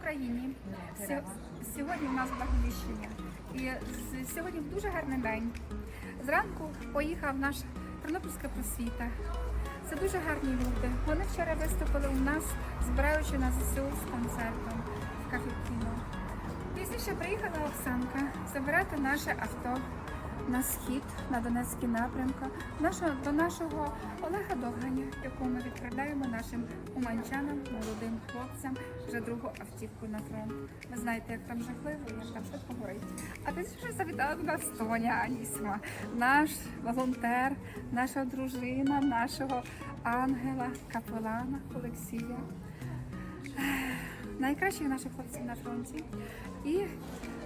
Україні. Сьогодні у нас благовіщення. І сьогодні дуже гарний день. Зранку поїхав наш Тернопільська просвіта. Це дуже гарні люди. Вони вчора виступили у нас, збираючи на ЗСУ з концертом в кафе кіно. Пізніше приїхала Оксанка забирати наше авто на схід, на Донецький напрямку, до нашого Олега Довганя, яку ми відправляємо нашим уманчанам, молодим хлопцям, вже другу автівку на фронт. Ви знаєте, як там жахливо, як там швидко горить. А пізніше завітала до нас Тоня Анісма, наш волонтер, наша дружина, нашого ангела, капелана Олексія найкращих наших хлопців на фронті і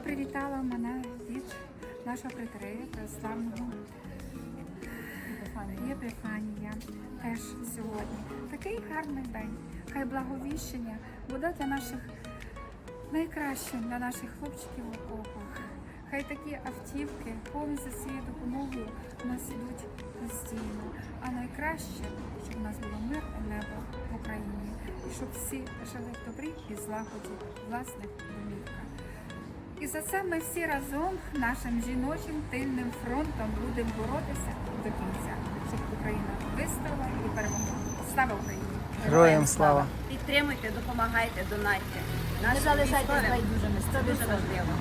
привітала мене від нашого притерея православного Єпифанія теж сьогодні. Такий гарний день. Хай благовіщення буде для наших найкращим для наших хлопчиків в окопах. Хай такі автівки повністю з цією допомогою у нас ідуть постійно. А найкраще, щоб у нас було мирне небо в Україні і щоб всі жили в добрі і злагоді власних домівках. І за це ми всі разом нашим жіночим тильним фронтом будемо боротися до кінця, щоб Україна вистояла і перемогла. Слава Україні! Героям слава! Підтримуйте, допомагайте, донайте. Не військовим байдужими. Це дуже важливо.